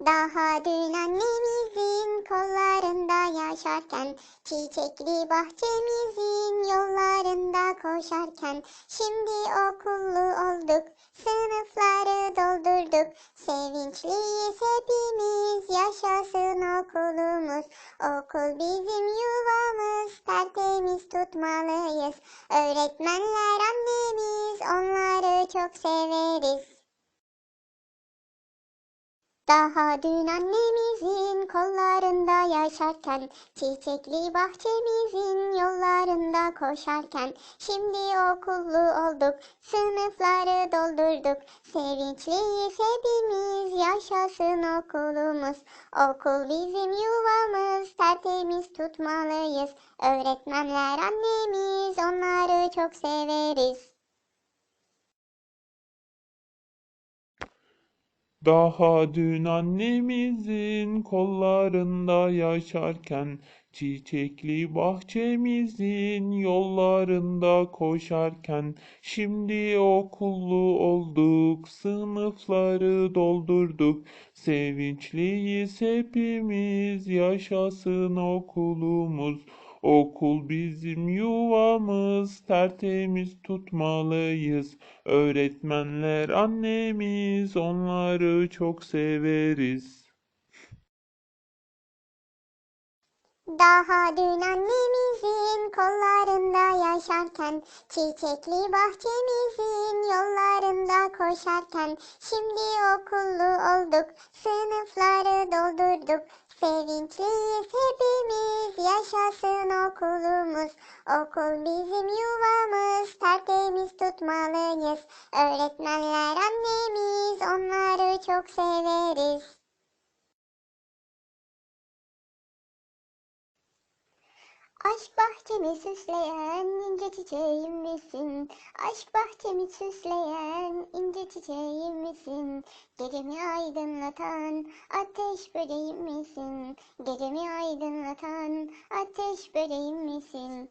Daha dün annemizin kollarında yaşarken, çiçekli bahçemizin yollarında koşarken, şimdi okullu olduk, sınıfları doldurduk, sevinçliyiz hepimiz, yaşasın okulumuz. Okul bizim yuvamız, tertemiz tutmalıyız. Öğretmenler annemiz, onları çok severiz. Daha dün annemizin kollarında yaşarken, çiçekli bahçemizin yollarında koşarken, şimdi okullu olduk, sınıfları doldurduk, sevinçliyiz hepimiz, yaşasın okulumuz. Okul bizim yuvamız, tertemiz tutmalıyız, öğretmenler annemiz, onları çok severiz. Daha dün annemizin kollarında yaşarken, çiçekli bahçemizin yollarında koşarken, şimdi okullu olduk, sınıfları doldurduk, sevinçliyiz hepimiz, yaşasın okulumuz. Okul bizim yuvamız, tertemiz tutmalıyız. Öğretmenler annemiz, onları çok severiz. Daha dün annemizin kollarında yaşarken, çiçekli bahçemizin yollarında koşarken, şimdi okullu olduk, sınıfları doldurduk, sevinçliyiz hepimiz, yaşasın okulumuz. Okul bizim yuvamız, tertemiz tutmalıyız, öğretmenler annemiz, onları çok severiz. Aşk bahçemi süsleyen ince çiçeğim misin? Aşk bahçemi süsleyen ince çiçeğim misin? Gecemi aydınlatan ateş böceğim misin? Gecemi aydınlatan ateş böceğim misin?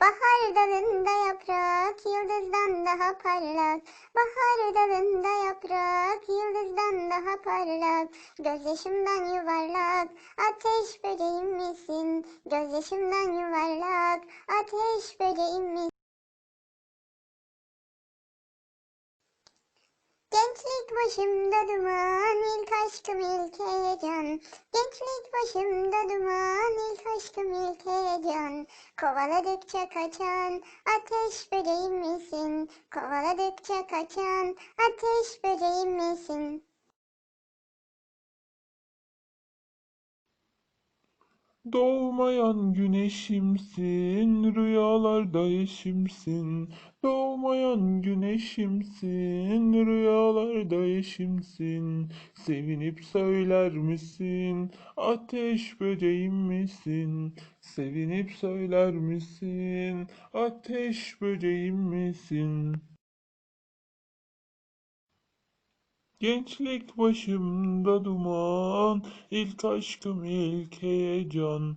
Bahar dalında yaprak, yıldızdan daha parlak. Bahar dalında yaprak, yıldızdan daha parlak. Gözyaşımdan yuvarlak, ateş böceğim misin? Gözyaşımdan yuvarlak, ateş böceğim misin? Gençlik başımda duman, ilk aşkım ilk heyecan. Gençlik başımda duman, ilk aşkım ilk heyecan. Kovaladıkça kaçan ateş böceğim misin? Kovaladıkça kaçan ateş böceğim misin? Doğmayan güneşimsin, rüyalarda eşimsin. Doğmayan güneşimsin, rüyalarda eşimsin. Sevinip söyler misin, ateş böceğim misin? Sevinip söyler misin, ateş böceğim misin? Gençlik başımda duman, ilk aşkım ilk heyecan.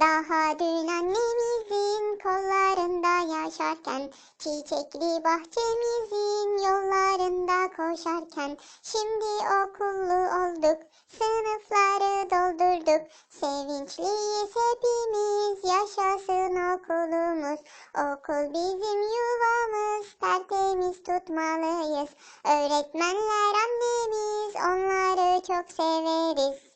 Daha dün annemizin kollarında yaşarken, çiçekli bahçemizin yollarında koşarken, şimdi okullu olduk, sınıfları doldurduk, sevinçliyiz hepimiz, yaşasın okulumuz. Okul bizim yuvamız, tertemiz tutmalıyız, öğretmenler annemiz, onları çok severiz.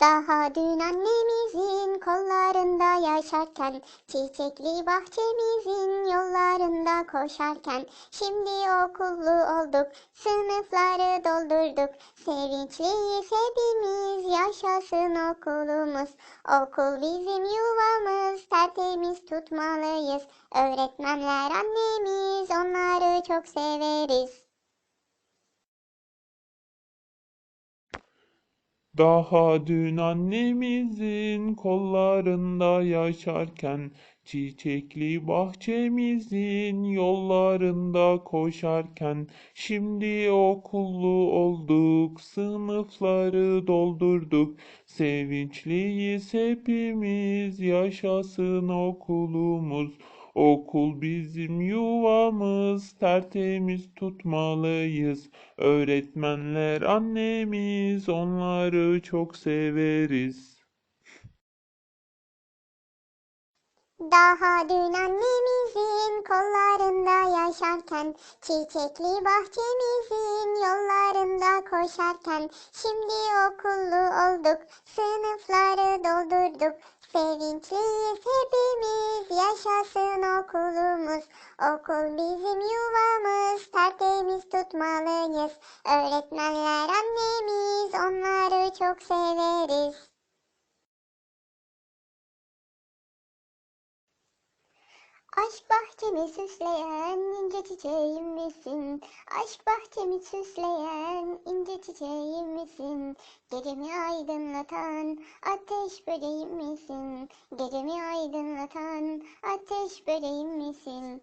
Daha dün annemizin kollarında yaşarken, çiçekli bahçemizin yollarında koşarken, şimdi okullu olduk, sınıfları doldurduk, sevinçliyiz hepimiz, yaşasın okulumuz. Okul bizim yuvamız, tertemiz tutmalıyız. Öğretmenler annemiz, onları çok severiz. Daha dün annemizin kollarında yaşarken, çiçekli bahçemizin yollarında koşarken, şimdi okullu olduk, sınıfları doldurduk. Sevinçliyiz hepimiz, yaşasın okulumuz. Okul bizim yuvamız, tertemiz tutmalıyız. Öğretmenler annemiz, onları çok severiz. Daha dün annemizin kollarında yaşarken, çiçekli bahçemizin yollarında koşarken, şimdi okullu olduk, sınıfları doldurduk. Sevinçliyiz hepimiz, yaşasın okulumuz. Okul bizim yuvamız, tertemiz tutmalıyız. Öğretmenler annemiz, onları çok severiz. Aşk bahçemi süsleyen ince çiçeğim misin? Aşk bahçemi süsleyen ince çiçeğim misin? Gecemi aydınlatan ateş böceğim misin? Gecemi aydınlatan ateş böceğim misin?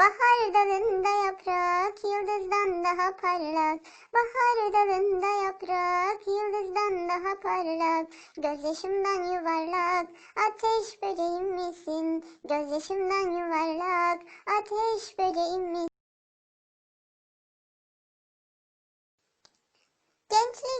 Bahar dalında yaprak, yıldızdan daha parlak. Bahar dalında yaprak, yıldızdan daha parlak. Gözyaşımdan yuvarlak, ateş böceğim misin? Gözyaşımdan yuvarlak, ateş böceğim misin? Gençlik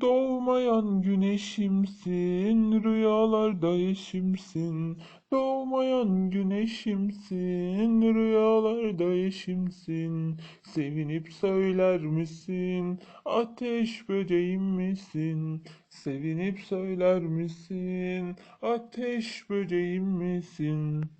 Doğmayan güneşimsin, rüyalarda eşimsin. Doğmayan güneşimsin, rüyalarda eşimsin. Sevinip söyler misin, ateş böceğim misin? Sevinip söyler misin, ateş böceğim misin?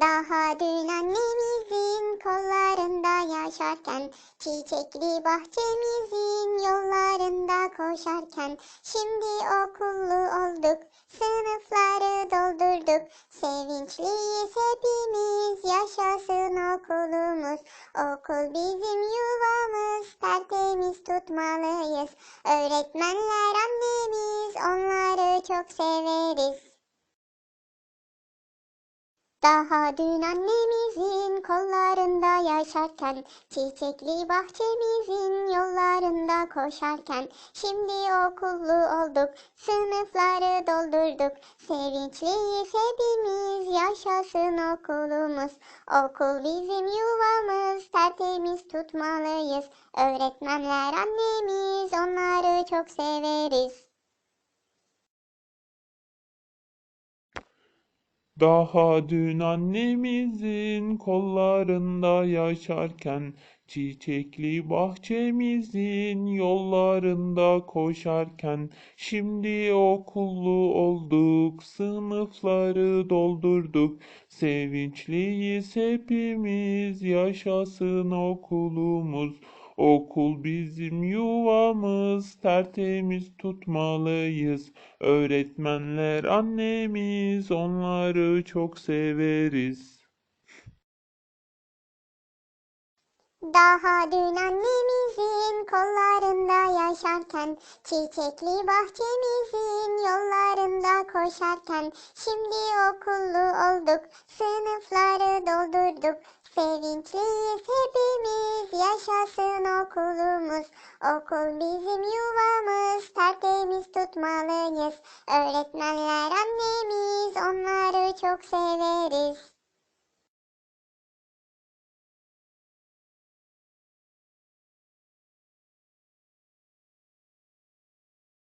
Daha dün annemizin kollarında yaşarken, çiçekli bahçemizin yollarında koşarken, şimdi okullu olduk, sınıfları doldurduk. Sevinçliyiz hepimiz, yaşasın okulumuz. Okul bizim yuvamız, tertemiz tutmalıyız. Öğretmenler annemiz, onları çok severiz. Daha dün annemizin kollarında yaşarken, çiçekli bahçemizin yollarında koşarken, şimdi okullu olduk, sınıfları doldurduk. Sevinçliyiz hepimiz, yaşasın okulumuz. Okul bizim yuvamız, tertemiz tutmalıyız. Öğretmenler annemiz, onları çok severiz. Daha dün annemizin kollarında yaşarken, çiçekli bahçemizin yollarında koşarken, şimdi okullu olduk, sınıfları doldurduk. Sevinçliyiz hepimiz, yaşasın okulumuz. Okul bizim yuvamız, tertemiz tutmalıyız. Öğretmenler annemiz, onları çok severiz. Daha dün annemizin kollarında yaşarken, çiçekli bahçemizin yollarında koşarken, şimdi okullu olduk, sınıfları doldurduk. Sevinçliyiz hepimiz, yaşasın okulumuz. Okul bizim yuvamız, tertemiz tutmalıyız. Öğretmenler annemiz, onları çok severiz.